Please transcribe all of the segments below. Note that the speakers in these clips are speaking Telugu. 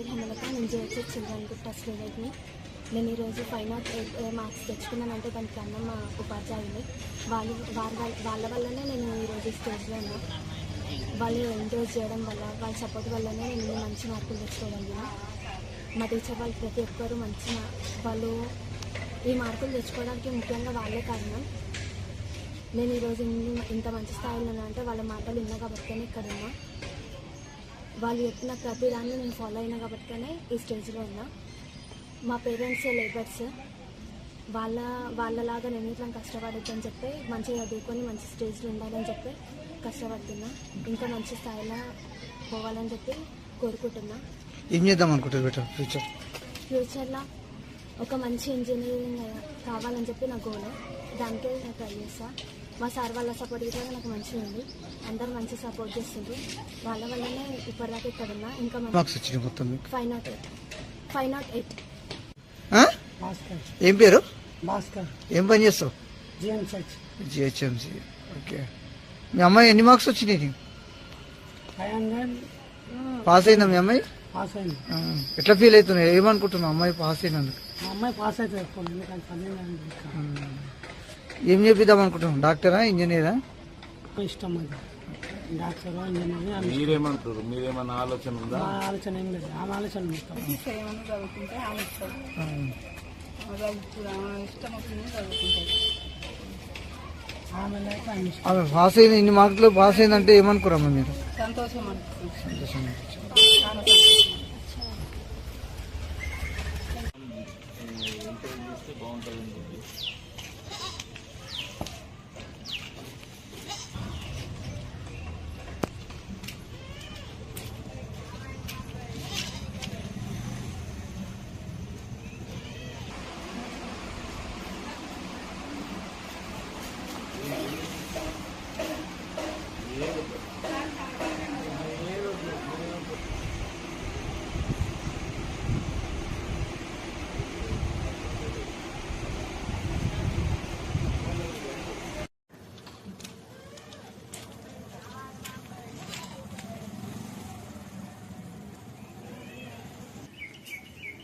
పేరు నేను జేహెచ్ఎస్ చిల్డ్రన్ గుడ్ టచ్ నేను ఈరోజు ఫైవ్ నాట్ ఎయిట్ మార్క్స్ తెచ్చుకున్నానంటే దానికి కారణం మా ఉపాధ్యాయులు. వాళ్ళు వారి వాళ్ళ వల్లనే నేను ఈరోజు స్టేజ్లో ఉన్నా. వాళ్ళు ఎంకరేజ్ చేయడం వల్ల వాళ్ళ సపోర్ట్ వల్లనే నేను ఇన్ని మంచి మార్కులు తెచ్చుకోగలిగిన మా టీచర్ వాళ్ళు ప్రతి ఒక్కరు మంచి వాళ్ళు ఈ మార్కులు తెచ్చుకోవడానికి ముఖ్యంగా వాళ్ళే కారణం. నేను ఈరోజు ఇంత మంచి స్థాయిలో ఉన్నా అంటే వాళ్ళ మాటలు విన్నా కాబట్టి ఇక్కడ ఉన్నా. వాళ్ళు చెప్పిన ప్రతి దాన్ని నేను ఫాలో అయినా కాబట్టినే ఈ స్టేజ్లో ఉన్నా. మా పేరెంట్స్ లేబర్స్ వాళ్ళ వాళ్ళలాగా నేను ఇట్లా కష్టపడొద్దని చెప్పి మంచిగా చదువుకొని మంచి స్టేజ్లో ఉండాలని చెప్పి కష్టపడుతున్నా. ఇంకా మంచి స్థాయిలో పోవాలని చెప్పి కోరుకుంటున్నా. ఏం చేద్దాం అనుకుంటారు బెటర్ ఫ్యూచర్? ఫ్యూచర్లో ఒక మంచి ఇంజనీరింగ్ కావాలని చెప్పి నా గోల్ దానికే నేను ట్రై చేస్తా. మా సార్ వాళ్ళ సపోర్ట్ కూడా నాకు మంచిగా ఉంది. అందరు మంచి సపోర్ట్ చేస్తుంది వాళ్ళ వల్లనే ఇప్పటిదాకా ఇక్కడ ఉన్నా ఇంకా five nought eight five nought eight ఏం పేరు? భాస్కర్. ఏం పని చేస్తావు? జిహెచ్ఎంసీ. ఓకే. మీ అమ్మాయి ఎన్ని మార్క్స్ వచ్చినాయి నీకు? Five hundred. పాస్ అయిందా మీ అమ్మాయి? పాస్ అయింది. ఎట్లా ఫీల్ అవుతున్నావు ఏమనుకుంటున్నావు? అమ్మాయి పాస్ అయినందుకు? మా అమ్మాయి పాస్ అవుతుంది ఏం చేపిద్దాం అనుకుంటున్నావు? డాక్టరా ఇంజనీరా? ఇష్టం అది. డాక్టర్ ఇంజనీర్ అని మీరేమంటారు? మీరేమన్నా ఆలోచన ఉందా? ఆలోచన ఏం లేదు. ఆమె ఆలోచన ఆమె పాస్ అయిన ఇన్ని మార్కులు పాస్ అయిందంటే ఏమనుకోరమ్మా మీరు? సంతోషం సంతోషం అనిపించింది. చాలా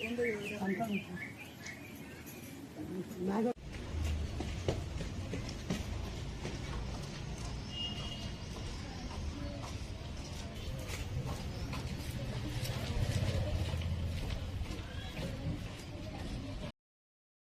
సంతోషం అంతా